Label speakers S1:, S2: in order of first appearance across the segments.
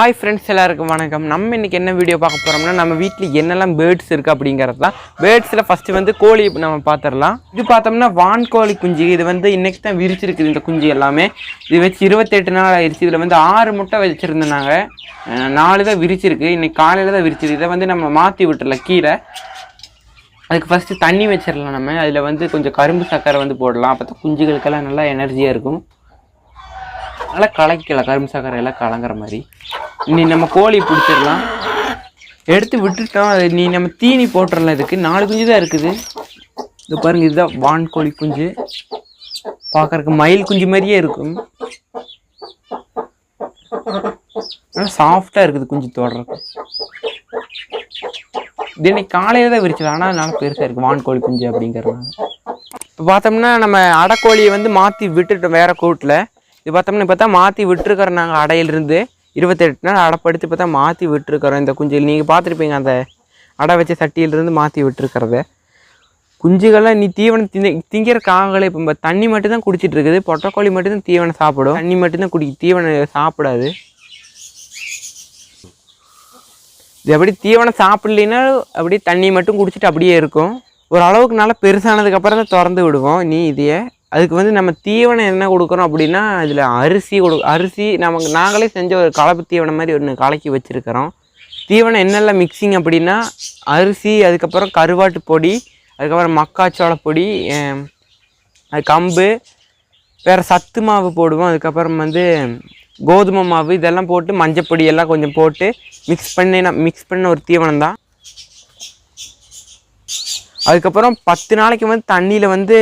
S1: Hi friends எல்லாருக்கும் வணக்கம். நம்ம இன்றைக்கி என்ன வீடியோ பார்க்க போகிறோம்னா நம்ம வீட்டில் என்னெல்லாம் பேர்ட்ஸ் இருக்குது அப்படிங்கிறது தான். பேர்ட்ஸில் ஃபஸ்ட்டு வந்து கோழி நம்ம பார்த்துடலாம் இது பார்த்தோம்னா வான்கோழி குஞ்சு. இது வந்து இன்றைக்கி தான் விரிச்சிருக்குது இந்த குஞ்சு எல்லாமே. இது வச்சு இருபத்தெட்டு நாள் ஆயிடுச்சு. இதில் வந்து ஆறு முட்டை வச்சுருந்தாங்க நாலு தான் விரிச்சிருக்கு. இன்றைக்கி காலையில் தான் விரிச்சிருக்கு. இதை வந்து நம்ம மாற்றி விட்டுறலாம் கீழே அதுக்கு ஃபஸ்ட்டு தண்ணி வச்சிடலாம் நம்ம. அதில் வந்து கொஞ்சம் கரும்பு சக்கரை வந்து போடலாம். அப்போ தான் குஞ்சுகளுக்கெல்லாம் நல்லா எனர்ஜியாக இருக்கும். நல்லா கலக்கலாம் கரும்பு சக்கரை எல்லாம் கலங்குற மாதிரி. நீ நம்ம கோழி பிடிச்சிடலாம். எடுத்து விட்டுட்டோம் அது நீ நம்ம தீனி போட்டுடலாம் இதுக்கு. நாலு குஞ்சு தான் இருக்குது. இது பாருங்க இதுதான் வான் கோழி குஞ்சு. பார்க்கறதுக்கு மயில் குஞ்சு மாதிரியே இருக்கும். நல்லா சாஃப்டாக இருக்குது குஞ்சு தோடுறதுக்கு. இது இன்னைக்கு காலையில் தான் விரிச்சது. ஆனால் நல்லா பெருசாக இருக்குது வான்கோழி குஞ்சு அப்படிங்கிறதுனால. இப்போ பார்த்தோம்னா நம்ம அடக்கோழியை வந்து மாற்றி விட்டுட்டோம் வேறு கூட்டில் இது பார்த்தோம்னா பார்த்தா மாற்றி விட்டுருக்குறோம் நாங்கள் அடையிலிருந்து. இருபத்தெட்டு நாள் அடைப்படுத்தி பார்த்தா மாற்றி விட்டுருக்குறோம் இந்த குஞ்சு நீங்கள் பார்த்துருப்பீங்க அந்த அடை வச்ச சட்டியிலிருந்து மாற்றி விட்டுருக்கிறத. குஞ்சுகள்லாம் நீ தீவனம் திங்க திங்கிற காகங்களை இப்போ தண்ணி மட்டும் தான் குடிச்சிட்டு இருக்குது பொட்டைக்கோழி மட்டும்தான் தீவனம் சாப்பிடும். தண்ணி மட்டும் தான் குடி தீவனம் சாப்பிடாது. இது எப்படி தீவனம் சாப்பிட்லைன்னா அப்படியே தண்ணி மட்டும் குடிச்சிட்டு அப்படியே இருக்கும். ஒரு அளவுக்கு நல்லா பெருசானதுக்கப்புறம் தான் திறந்து விடுவோம். நீ இதையே அதுக்கு வந்து நம்ம தீவனம் என்ன கொடுக்குறோம் அப்படின்னா இதில் அரிசி கொடு அரிசி நமக்கு நாங்களே செஞ்ச ஒரு கலப்பு தீவனம் மாதிரி ஒன்று கலக்கி வச்சுருக்கிறோம். தீவனம் என்னெல்லாம் மிக்சிங் அப்படின்னா அரிசி அதுக்கப்புறம் கருவாட்டு பொடி அதுக்கப்புறம் மக்காச்சோள பொடி அது கம்பு வேறு சத்து மாவு போடுவோம். அதுக்கப்புறம் வந்து கோதுமை மாவு இதெல்லாம் போட்டு மஞ்சப்பொடி எல்லாம் கொஞ்சம் போட்டு மிக்ஸ் பண்ணி நான் மிக்ஸ் பண்ண ஒரு தீவனம் தான். அதுக்கப்புறம் பத்து நாளைக்கு வந்து தண்ணியில் வந்து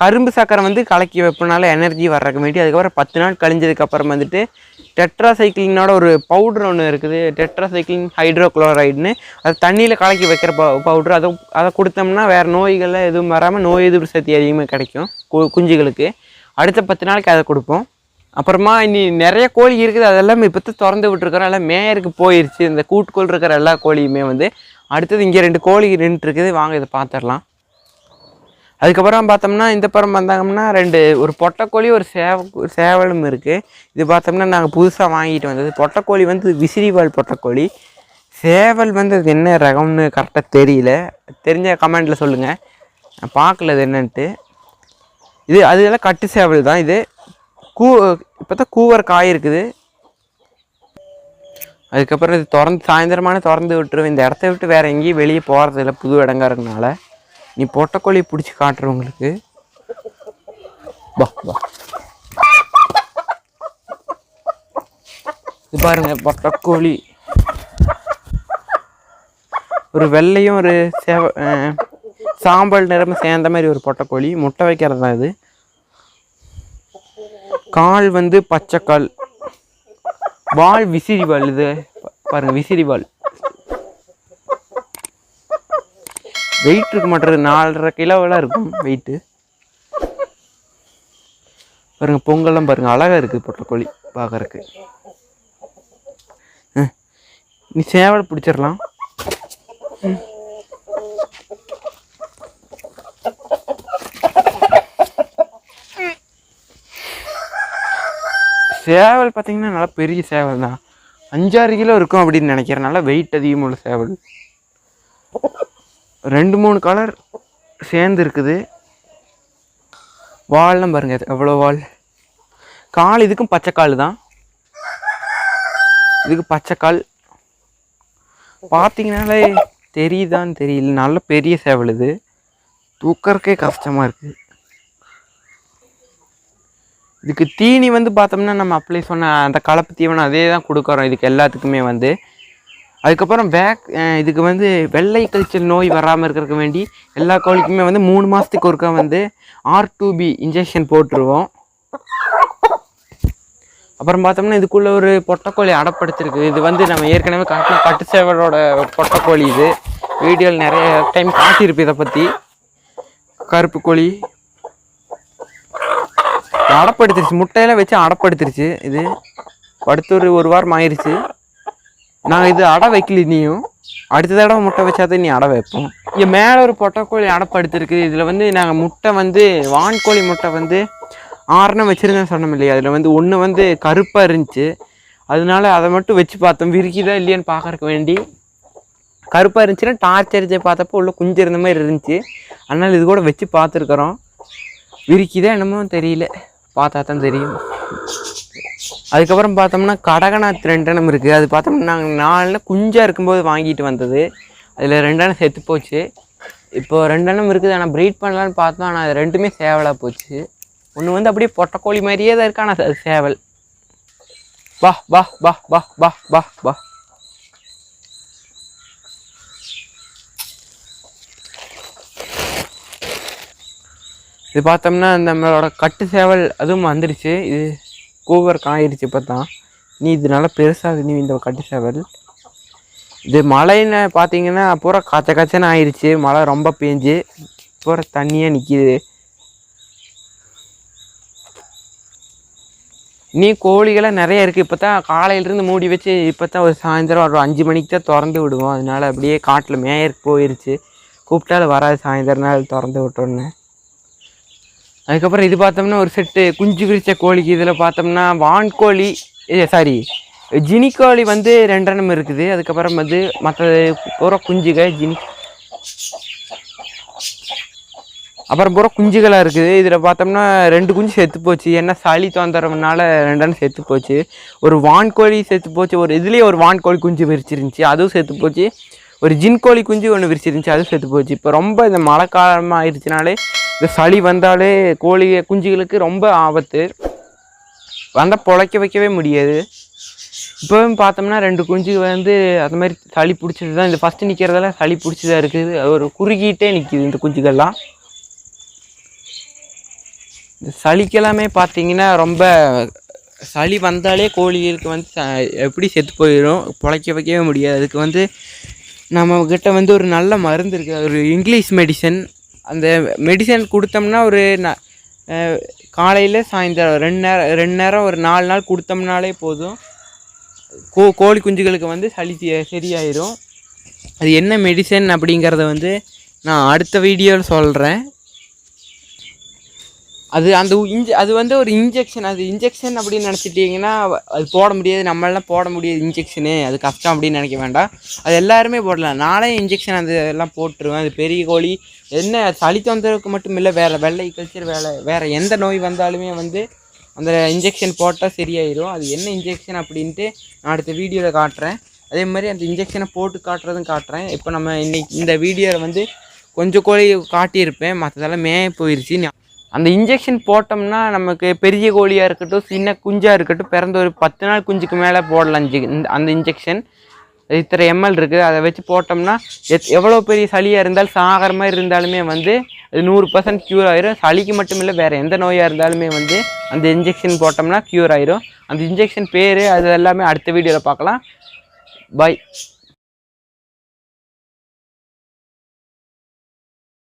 S1: கரும்பு சக்கரை வந்து கலக்கி வைப்பனால எனர்ஜி வர்றதுக்கு வேண்டி அதுக்கப்புறம் பத்து நாள் கழிஞ்சதுக்கப்புறம் வந்துட்டு டெட்ராசைக்ளினோட ஒரு பவுட்ரு ஒன்று இருக்குது. டெட்ராசைக்ளின் ஹைட்ரோக்ளோரைடுன்னு அது தண்ணியில் கலக்கி வைக்கிற ப பவுட்ரு அதை அதை கொடுத்தோம்னா வேறு நோய்கள்லாம் எதுவும் வராமல் நோய் எதிர்ப்பு சக்தி அதிகமாக கிடைக்கும். கு குஞ்சுகளுக்கு. அடுத்த பத்து நாளைக்கு அதை கொடுப்போம். அப்புறமா இனி நிறைய கோழி இருக்குது. அதெல்லாம் இப்போ தான் திறந்து விட்டுருக்குறோம். எல்லாம் மேயருக்கு போயிடுச்சு இந்த கூட்டுக்கோள் இருக்கிற எல்லா கோழியுமே வந்து. அடுத்தது இங்கே ரெண்டு கோழி நின்றுட்டுருக்குது வாங்க இதை பார்த்துடலாம். அதுக்கப்புறம் பார்த்தோம்னா இந்த படம் வந்தாங்கன்னா ரெண்டு ஒரு பொட்டைக்கோழி ஒரு சேவ ஒரு சேவலும் இருக்குது இது பார்த்தோம்னா நாங்கள் புதுசாக வாங்கிட்டு வந்தது. பொட்டைக்கோழி வந்து விசிறிவால் பொட்டைக்கோழி. சேவல் வந்து அது என்ன ரகம்னு கரெக்டாக தெரியல. தெரிஞ்ச கமெண்டில் சொல்லுங்கள் நான் பார்க்கல அது என்னன்ட்டு. இது அது எல்லாம் கட்டு சேவல் தான். இது கூ இப்போ தான் கூவர் காய் இருக்குது. அதுக்கப்புறம் இது திறந்து சாயந்தரமான திறந்து விட்டுருவேன். இந்த இடத்த விட்டு வேறு எங்கேயும் வெளியே போகிறது இல்லை புது இடங்கா இருக்கனால நீ பொட்டைக்கோழி பிடிச்சி காட்டுறவங்களுக்கு பா பா இது பாருங்க பொட்டைக்கோழி ஒரு வெள்ளையும் ஒரு சேவ சாம்பல் நிறமும் சேர்ந்த மாதிரி ஒரு பொட்டைக்கோழி முட்டை வைக்கிறது தான் இது. கால் வந்து பச்சைக்கால் வால் விசிறி வால் இது. பாருங்கள் பாருங்க விசிறி வால். வெயிட் இருக்க மாட்டேறது நாலரை கிலோவெல்லாம் இருக்கும் வெயிட்டு பாருங்க பொங்கல்லாம் பாருங்க. அழகா இருக்கு பொட்டக்கோழி பார்க்கறக்கு அஹ். நீ சேவல் பிடிச்சிடலாம். சேவல் பார்த்தீங்கன்னா நல்லா பெரிய சேவல் தான். அஞ்சாறு கிலோ இருக்கும் அப்படின்னு நினைக்கிறேன். நல்லா வெயிட் அதிகமுள்ள சேவல். ரெண்டு மூணு கலர் சேர்ந்து இருக்குது வால்லாம் பாருங்க எவ்வளோ வால்? கால் இதுக்கும் பச்சைக்கால் தான். இதுக்கு பச்சைக்கால் பார்த்தீங்கனாலே தெரியுதான்னு தெரியல. நல்ல பெரிய சேவல் இது. தூக்கறக்கே கஷ்டமாக இருக்குது இதுக்கு தீனி வந்து பார்த்தோம்னா நம்ம அப்ளை சொன்ன அந்த கலப்பு தீவனம் அதே தான் கொடுக்குறோம். இதுக்கு எல்லாத்துக்குமே வந்து. அதுக்கப்புறம் பேக் இதுக்கு வந்து வெள்ளை கழிச்சல் நோய் வராமல் இருக்கிறதுக்கு வேண்டி எல்லா கோழிக்குமே வந்து மூணு மாதத்துக்கு ஒருக்கா வந்து ஆர் டூ பி இன்ஜெக்ஷன் போட்டுருவோம். அப்புறம் பார்த்தோம்னா இதுக்குள்ளே ஒரு பொட்டைக்கோழி அடப்படுத்திருக்கு. இது வந்து நம்ம ஏற்கனவே காட்டின பட்டு சேவலோட பொட்டக்கோழி இது. வீடியோவில் நிறைய டைம் காட்டியிருப்பு இதை பற்றி கருப்பு கோழி. அடப்படுத்திருச்சு. முட்டையெல்லாம் வச்சு அடப்படுத்திருச்சு இது. படுத்து ஒரு ஒரு வாரம் ஆயிடுச்சு நாங்கள் இது அடை வைக்கல இனியும் அடுத்த தடவை முட்டை வச்சாதான் நீ அடை வைப்போம். இங்கே மேலே ஒரு பொட்டைக்கோழி அடைப்படுத்திருக்கு. இதில் வந்து நாங்கள் முட்டை வந்து வான்கோழி முட்டை வந்து ஆறுனா வச்சுருந்தேன் சொன்னோம் இல்லையா? அதில் வந்து ஒன்று வந்து கருப்பாக இருந்துச்சு. அதனால அதை மட்டும் வச்சு பார்த்தோம். விரிக்குதா இல்லையான்னு பார்க்கறக்கு வேண்டி. கருப்பாக இருந்துச்சுன்னா டார்ச் அடிச்சு பார்த்தப்போ உள்ள குஞ்சு இருந்த மாதிரி இருந்துச்சு. அதனால் இது கூட வச்சு பார்த்துருக்குறோம். விரிக்குதா என்னமோ தெரியல. பார்த்தா தான் தெரியும். அதுக்கப்புறம் பார்த்தோம்னா கடகநாத் ரெண்டெண்ணம் இருக்குது அது பார்த்தோம்னா நாங்கள் நாலில் குஞ்சாக இருக்கும்போது வாங்கிட்டு வந்தது. அதில் ரெண்டெண்ணம் செத்து போச்சு. இப்போ ரெண்டெண்ணம் இருக்குது. ஆனால் ப்ரீட் பண்ணலான்னு பார்த்தோம். ஆனால் அது ரெண்டுமே சேவலாக போச்சு. ஒன்று வந்து அப்படியே பொட்டைக்கோழி மாதிரியே தான் இருக்கு. ஆனால் அது சேவல். வா வா வா வா வா வா வா. இது பார்த்தோம்னா நம்மளோட கட்டு சேவல் அதுவும் வந்துருச்சு. இது கூவர் காயிடுச்சு இப்போ தான் நீ இதனால பெருசாக நீ இந்த கட்டு சேவல். இது மழைன்னு பார்த்தீங்கன்னா பூரா காய்ச்ச காய்ச்சன்னு ஆயிடுச்சு மழை ரொம்ப பேஞ்சு பூரா தண்ணியாக நிற்கிது நீ கோழிகளாக நிறைய இருக்குது இப்போ தான் காலையிலேருந்து மூடி வச்சு இப்போ தான் ஒரு சாயந்தரம் ஒரு அஞ்சு மணிக்கு தான் திறந்து விடுவோம். அதனால அப்படியே காட்டில் மேயருக்கு போயிருச்சு. கூப்பிட்டாலும் வராது சாயந்தரம் நாள் திறந்து விட்டோன்னு. அதுக்கப்புறம் இது பார்த்தோம்னா ஒரு செட்டு குஞ்சு விரிச்ச கோழிக்கு இதில் பார்த்தோம்னா வான்கோழி சாரி ஜினிக்கோழி வந்து ரெண்டெண்ணம் இருக்குது. அதுக்கப்புறம் வந்து மற்ற பூரா குஞ்சுக ஜினி. அப்புறம் பூரா குஞ்சுகளாக இருக்குது. இதில் பார்த்தோம்னா ரெண்டு குஞ்சு செத்து போச்சு. ஏன்னா சளி தொந்தரவுனால ரெண்டெண்ணம் செத்து போச்சு. ஒரு வான்கோழி செத்து போச்சு. ஒரு இதுலேயே ஒரு வான்கோழி குஞ்சு விரிச்சிருந்துச்சு. அதுவும் செத்து போச்சு. ஒரு ஜின்கோழி குஞ்சு ஒன்று விரிச்சிருந்துச்சி. அதுவும் செத்து போச்சு. இப்போ ரொம்ப இந்த மழை காலமாக ஆயிடுச்சுனாலே இந்த சளி வந்தாலே கோழி குஞ்சுகளுக்கு ரொம்ப ஆபத்து. வந்தால் பொழைக்க வைக்கவே முடியாது. இப்போவும் பார்த்தோம்னா ரெண்டு குஞ்சு வந்து அது மாதிரி சளி பிடிச்சது தான் இந்த ஃபஸ்ட்டு நிற்கிறதெல்லாம் சளி பிடிச்சதா இருக்குது. அது ஒரு குறுகிட்டே நிற்கிது இந்த குஞ்சுகள்லாம். இந்த சளிக்கெல்லாமே பார்த்தீங்கன்னா ரொம்ப சளி வந்தாலே கோழிகளுக்கு வந்து ச- எப்படி செத்து போயிடும்? பொழைக்க வைக்கவே முடியாது. அதுக்கு வந்து நம்மக்கிட்ட வந்து ஒரு நல்ல மருந்து இருக்குது. ஒரு இங்கிலீஷ் மெடிசன் அந்த மெடிசன் கொடுத்தோம்னா ஒரு ந காலையில் சாயந்தரம் ரெண்டு நேரம் ரெண்டு நேரம் ஒரு நாலு நாள் கொடுத்தோம்னாலே போதும். கோ கோழி குஞ்சுகளுக்கு வந்து சளி சரியாயிரும். அது என்ன மெடிசன் அப்படிங்கிறத வந்து நான் அடுத்த வீடியோவில் சொல்கிறேன் அது அந்த இன்ஜ அது வந்து ஒரு இன்ஜெக்ஷன் அது இன்ஜெக்ஷன் அப்படின்னு நினச்சிட்டிங்கன்னா அது போட முடியாது. நம்மளாம் போட முடியாது இன்ஜெக்ஷனு அது கஷ்டம் அப்படின்னு நினைக்க வேண்டாம். அது எல்லாருமே போடலாம். நானே இன்ஜெக்ஷன் அது எல்லாம் போட்டுருவேன். அது பெரிய கோழி. என்ன சளி தொந்தரவுக்கு மட்டும் இல்லை வேறு வெள்ளை கல்ச்சர் வேலை வேறு எந்த நோய் வந்தாலுமே வந்து அந்த இன்ஜெக்ஷன் போட்டால் சரியாயிடும் அது என்ன இன்ஜெக்ஷன் அப்படின்ட்டு நான் அடுத்த வீடியோவில் காட்டுறேன். அதே மாதிரி அந்த இன்ஜெக்ஷனை போட்டு காட்டுறதும் காட்டுறேன். இப்போ நம்ம இன்னைக்கு இந்த வீடியோவில் வந்து கொஞ்சம் கோழி காட்டியிருப்பேன். மற்றதெல்லாம் மேய போயிருச்சு. நான் அந்த இன்ஜெக்ஷன் போட்டோம்னா நமக்கு பெரிய கோழியாக இருக்கட்டும் சின்ன குஞ்சாக இருக்கட்டும் பிறந்த ஒரு பத்து நாள் குஞ்சுக்கு மேலே போடலாம். இந்த அந்த இன்ஜெக்ஷன் இத்தனை எம்எல் இருக்குது அதை வச்சு போட்டோம்னா எத் எவ்வளோ பெரிய சளியாக இருந்தாலும் சாகிற மாதிரி இருந்தாலுமே வந்து அது நூறு பர்சன்ட் க்யூர் ஆயிரும். சளிக்கு மட்டும் இல்லை வேறு எந்த நோயாக இருந்தாலுமே வந்து அந்த இன்ஜெக்ஷன் போட்டோம்னா க்யூர் ஆயிரும். அந்த இன்ஜெக்ஷன் பேர் அது எல்லாமே அடுத்த வீடியோவில் பார்க்கலாம். பாய்